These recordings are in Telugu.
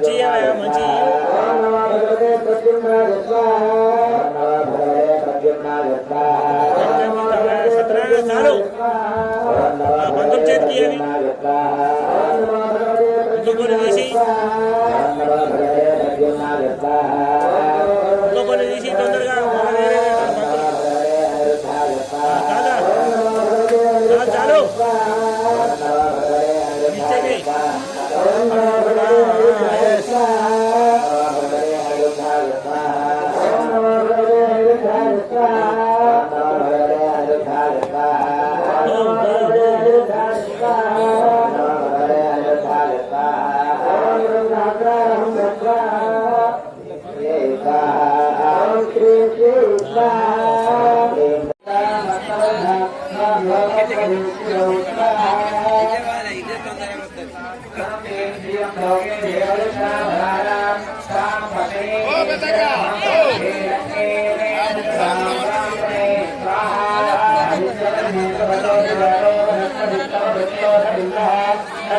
మంచి మంచి చాలు బంధువుల చేతికి ఇయ్యాలి ఇంకొకరు తీసి ఇంకొకరు తీసి తొందరగా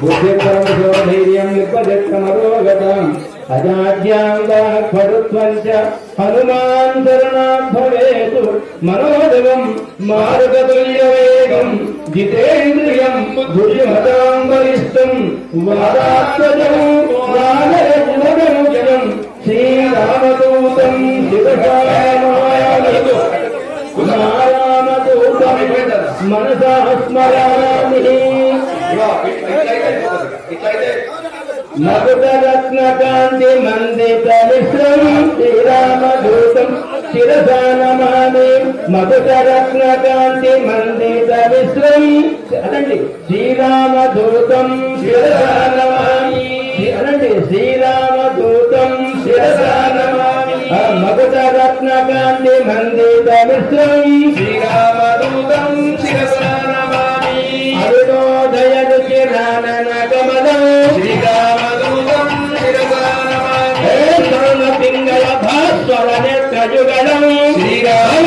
బుద్ధిర్ధైర్యం నిపదత్తమరోగతం అజాడ్యాంగరుత్వం చ హనుమాన్ శరణాత్ భవేతు మనోజవం మారుతతుల్యవేగం జితేంద్రియం బుద్ధిమతాం వరిష్టం శ్రీరామదూతం నారాయణదూతం మనసా స్మరామి ఇట్లయితే మకుటరత్నకాంతి మందిత మిశ్రం శ్రీరామదూతం శిరసా నమామి మందిత మిశ్రం అనండి శ్రీరామదూతం శిరసానమాని అనండి శ్రీరామదూతం శిరసా నమామి మకుటరత్నకాంతి మందిత మిశ్రం శ్రీరామదూతం రుచిరానన కమలం శ్రీరామదూతం సర్వ పింగళ భాస్వర నేత్రయుగళం. శ్రీరామదూతం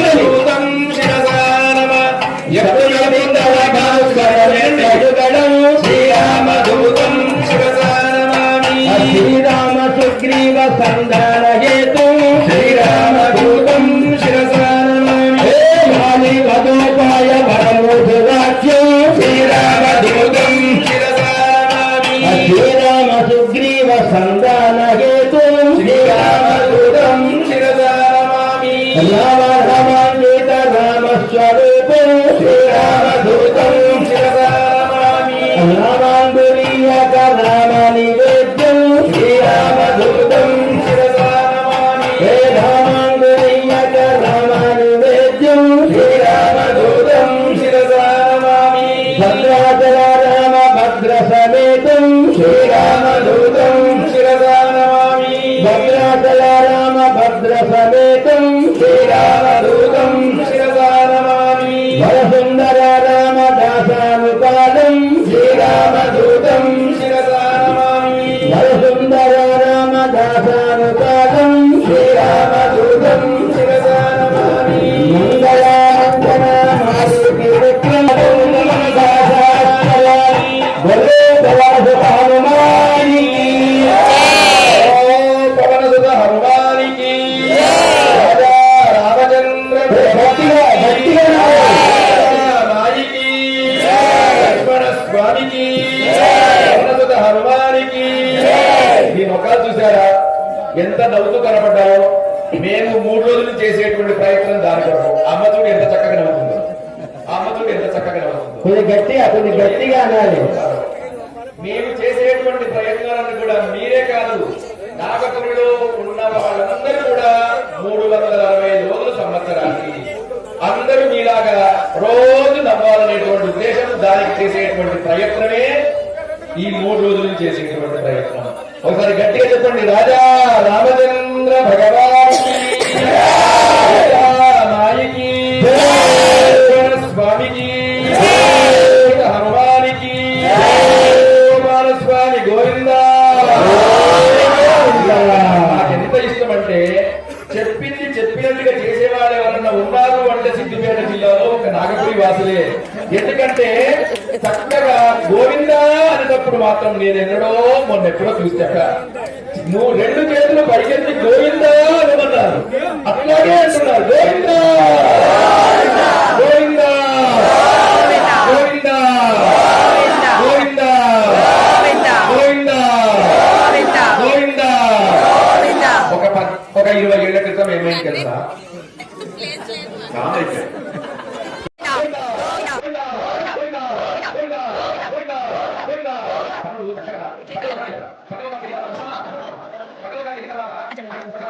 నమామి రామాంగురీయక నివేద్యం శ్రీరామదూతం శిరసా నమామి నివేద్యం శ్రీరామదూతం భద్రాచల రామ భద్ర సమేతం శ్రీరామదూతం భద్రాచల రామ భద్ర సమేతం కనపడ్డాయో? మేము మూడు రోజులు చేసేటువంటి ప్రయత్నం దాని కొరకు. అమ్మ చూడు ఎంత చక్కగా నవ్వుతుందో. అమ్మ చూడు ఎంత చక్కగా నవ్వుతుందో. కొంచెం గట్టిగా కొంచెం గట్టిగా అనాలి. మేము చేసేటువంటి ప్రయత్నాలను కూడా మీరే కాదు నాగపురిలో ఉన్న వాళ్ళందరూ కూడా మూడు వందల అరవై ఐదు రోజుల సంవత్సరానికి అందరూ మీలాగా రోజు నవ్వాలనేటువంటి ఉద్దేశం దానికి చేసేటువంటి ప్రయత్నమే ఈ మూడు రోజులు చేసేటువంటి ప్రయత్నం. ఒకసారి గట్టిగా చెప్పండి. రాజా రామచంద్ర భగవాన్. నాయకి స్వామికి. హనుమానికి. స్వామి గోవింద. ఎంత ఇష్టం అంటే చెప్పింది చెప్పినట్టుగా చేసేవాళ్ళు ఎవరన్నా ఉన్నారు అంటే సిద్దిపేట జిల్లాలో ఒక నాగపురి వాసులే. ఎందుకంటే చక్కగా గోవింద అనేటప్పుడు మాత్రం నేను ఎన్నడో మొన్న ఎప్పుడో చూశాక నువ్వు రెండు చేతులు పైకెత్తి గోవిందా అనమన్నారు అట్లాగే అంటున్నారు. గోవిందా!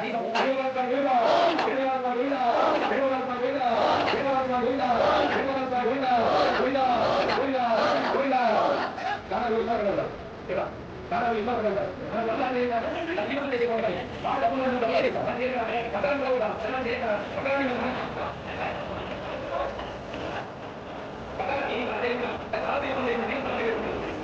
ただいまだいまだいい